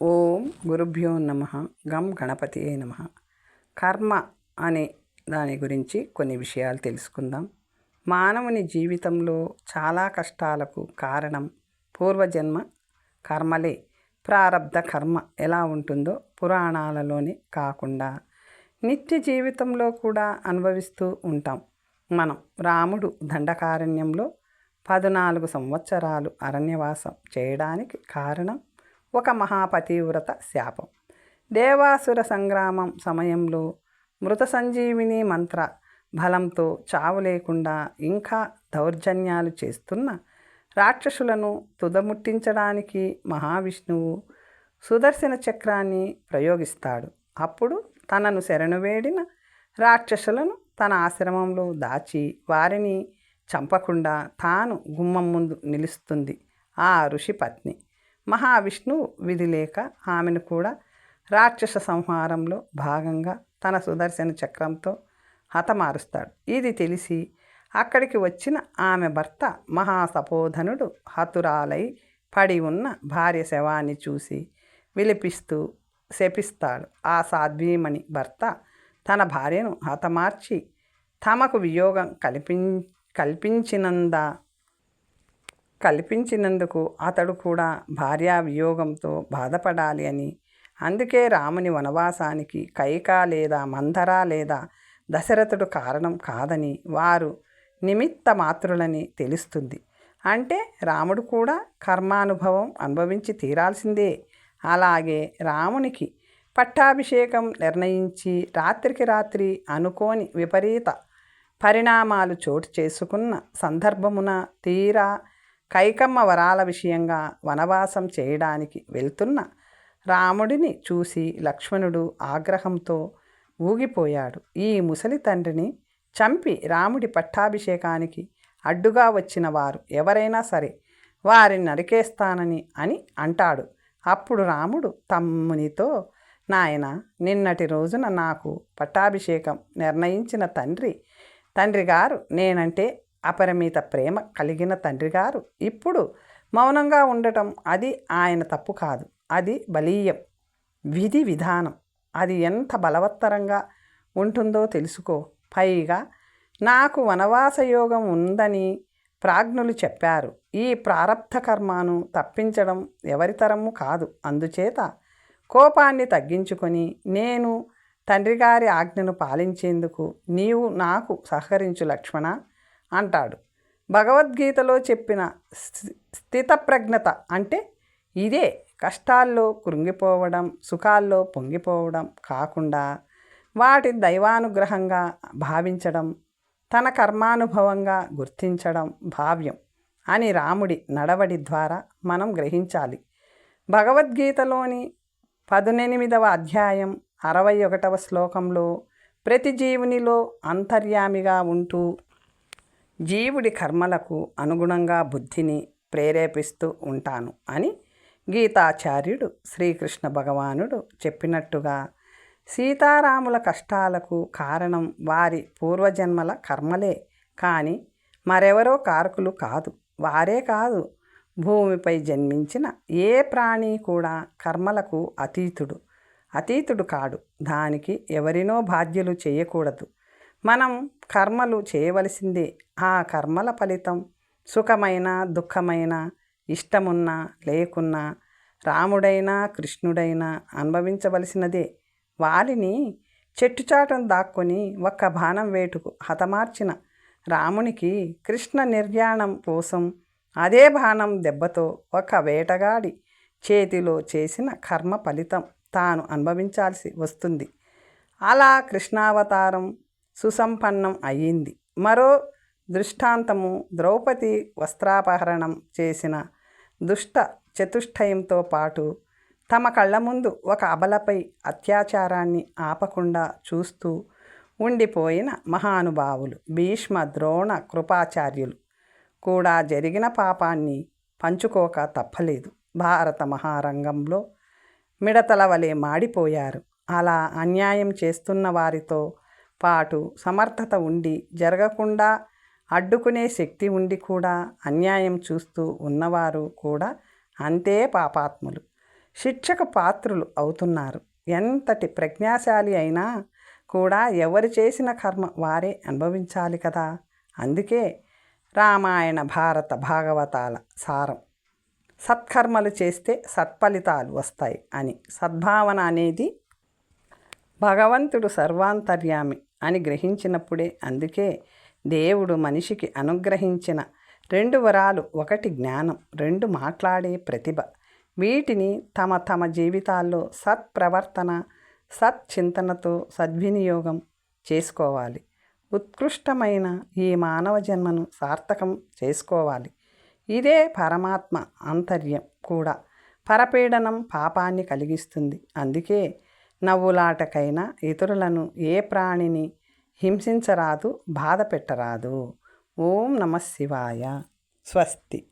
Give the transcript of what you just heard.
ఓం గురుభ్యో నమ. గం గణపతి నమ. కర్మ అనే దాని గురించి కొన్ని విషయాలు తెలుసుకుందాం. మానవుని జీవితంలో చాలా కష్టాలకు కారణం పూర్వజన్మ కర్మలే. ప్రారబ్ధ కర్మ ఎలా ఉంటుందో పురాణాలలోనే కాకుండా నిత్య జీవితంలో కూడా అనుభవిస్తూ ఉంటాం మనం. రాముడు దండకారణ్యంలో పద్నాలుగు సంవత్సరాలు అరణ్యవాసం చేయడానికి కారణం ఒక మహాపతివ్రత శాపం. దేవాసుర సంగ్రామం సమయంలో మృత సంజీవిని మంత్ర బలంతో చావు లేకుండా ఇంకా దౌర్జన్యాలు చేస్తున్న రాక్షసులను తుదముట్టించడానికి మహావిష్ణువు సుదర్శన చక్రాన్ని ప్రయోగిస్తాడు. అప్పుడు తనను శరణు వేడిన రాక్షసులను తన ఆశ్రమంలో దాచి వారిని చంపకుండా తాను గుమ్మం ముందు నిలుస్తుంది ఆ ఋషి పత్ని. మహావిష్ణువు విధి లేక ఆమెను కూడా రాక్షస సంహారంలో భాగంగా తన సుదర్శన చక్రంతో హతమారుస్తాడు. ఇది తెలిసి అక్కడికి వచ్చిన ఆమె భర్త మహాసపోధనుడు హతురాలై పడి ఉన్న భార్య శవాన్ని చూసి విలిపిస్తూ శపిస్తాడు. ఆ సాధ్వీమణి భర్త తన భార్యను హతమార్చి తమకు వియోగం కల్పిం కల్పించినంద కల్పించినందుకు అతడు కూడా భార్యా వియోగంతో బాధపడాలి అని. అందుకే రాముని వనవాసానికి కైక లేదా మందర లేదా దశరథుడు కారణం కాదని వారు నిమిత్త మాత్రులని తెలుస్తుంది. అంటే రాముడు కూడా కర్మానుభవం అనుభవించి తీరాల్సిందే. అలాగే రామునికి పట్టాభిషేకం నిర్ణయించి రాత్రికి రాత్రి అనుకోని విపరీత పరిణామాలు చోటు చేసుకున్న సందర్భమున తీరా కైకమ్మ వరాల విషయంగా వనవాసం చేయడానికి వెళ్తున్న రాముడిని చూసి లక్ష్మణుడు ఆగ్రహంతో ఊగిపోయాడు. ఈ ముసలి తండ్రిని చంపి రాముడి పట్టాభిషేకానికి అడ్డుగా వచ్చిన వారు ఎవరైనా సరే వారిని నరికేస్తానని అని అంటాడు. అప్పుడు రాముడు తమ్మునితో నాయన నిన్నటి రోజున నాకు పట్టాభిషేకం నిర్ణయించిన తండ్రి తండ్రి గారు నేనంటే అపరిమిత ప్రేమ కలిగిన తండ్రి గారు. ఇప్పుడు మౌనంగా ఉండటం అది ఆయన తప్పు కాదు. అది బలీయం. విధి విధానం. అది ఎంత బలవత్తరంగా ఉంటుందో తెలుసుకో. పైగా నాకు వనవాస యోగం ఉందని ప్రాజ్ఞులు చెప్పారు. ఈ ప్రారబ్ధ కర్మను తప్పించడం ఎవరితరము కాదు. అందుచేత కోపాన్ని తగ్గించుకొని నేను తండ్రిగారి ఆజ్ఞను పాలించేందుకు నీవు నాకు సహకరించు లక్ష్మణ. అంటాడు. భగవద్గీతలో చెప్పిన స్థితప్రజ్ఞత అంటే ఇదే. కష్టాల్లో కృంగిపోవడం సుఖాల్లో పొంగిపోవడం కాకుండా వాటి దైవానుగ్రహంగా భావించడం తన కర్మానుభవంగా గుర్తించడం భావ్యం అని రాముడి నడవడి ద్వారా మనం గ్రహించాలి. భగవద్గీతలోని పదునెనిమిదవ అధ్యాయం అరవై ఒకటవ శ్లోకంలో ప్రతి జీవునిలో అంతర్యామిగా ఉంటూ జీవుడి కర్మలకు అనుగుణంగా బుద్ధిని ప్రేరేపిస్తూ ఉంటాను అని గీతాచార్యుడు శ్రీకృష్ణ భగవానుడు చెప్పినట్టుగా సీతారాముల కష్టాలకు కారణం వారి పూర్వజన్మల కర్మలే కానీ మరెవరో కారకులు కాదు. వారే కాదు. భూమిపై జన్మించిన ఏ ప్రాణి కూడా కర్మలకు అతీతుడు అతీతుడు కాడు. దానికి ఎవరినో బాధ్యులు చేయకూడదు. మనం కర్మలు చేయవలసిందే ఆ కర్మల ఫలితం. సుఖమైన దుఃఖమైన ఇష్టమున్నా లేకున్నా రాముడైనా కృష్ణుడైనా అనుభవించవలసినదే. వారిని చెట్టుచాటను దాక్కొని ఒక్క బాణం వేటుకు హతమార్చిన రామునికి కృష్ణ నిర్యాణం కోసం అదే బాణం దెబ్బతో ఒక వేటగాడి చేతిలో చేసిన కర్మ ఫలితం తాను అనుభవించాల్సి వస్తుంది. అలా కృష్ణావతారం సుసంపన్నం అయ్యింది. మరో దృష్టాంతము ద్రౌపది వస్త్రాపహరణం చేసిన దుష్ట చతుష్టయంతో పాటు తమ కళ్ళ ముందు ఒక అబలపై అత్యాచారాన్ని ఆపకుండా చూస్తూ ఉండిపోయిన మహానుభావులు భీష్మ ద్రోణ కృపాచార్యులు కూడా జరిగిన పాపాన్ని పంచుకోక తప్పలేదు. భారత మహారంగంలో మిడతల వలె మాడిపోయారు. అలా అన్యాయం చేస్తున్న వారితో పాటు సమర్థత ఉండి జరగకుండా అడ్డుకునే శక్తి ఉండి కూడా అన్యాయం చూస్తూ ఉన్నవారు కూడా అంతే పాపాత్ములు. శిక్షకు పాత్రులు అవుతున్నారు. ఎంతటి ప్రజ్ఞాశాలి అయినా కూడా ఎవరు చేసిన కర్మ వారే అనుభవించాలి కదా. అందుకే రామాయణ భారత భాగవతాల సారం. సత్కర్మలు చేస్తే సత్ఫలితాలు వస్తాయి అని సద్భావన అనేది భగవంతుడు సర్వాంతర్యామి అని గ్రహించినప్పుడే అందుకే దేవుడు మనిషికి అనుగ్రహించిన రెండు వరాలు ఒకటి జ్ఞానం రెండు మాట్లాడే ప్రతిభ. వీటిని తమ తమ జీవితాల్లో సత్ప్రవర్తన సత్చింతనతో సద్వినియోగం చేసుకోవాలి. ఉత్కృష్టమైన ఈ మానవ జన్మను సార్థకం చేసుకోవాలి. ఇదే పరమాత్మ ఆంతర్యం కూడా. పరపీడనం పాపాన్ని కలిగిస్తుంది. అందుకే నవ్వులాటకైనా ఇతరులను ఏ ప్రాణిని హింసించరాదు బాధ పెట్టరాదు. ఓం నమ శివాయ. స్వస్తి.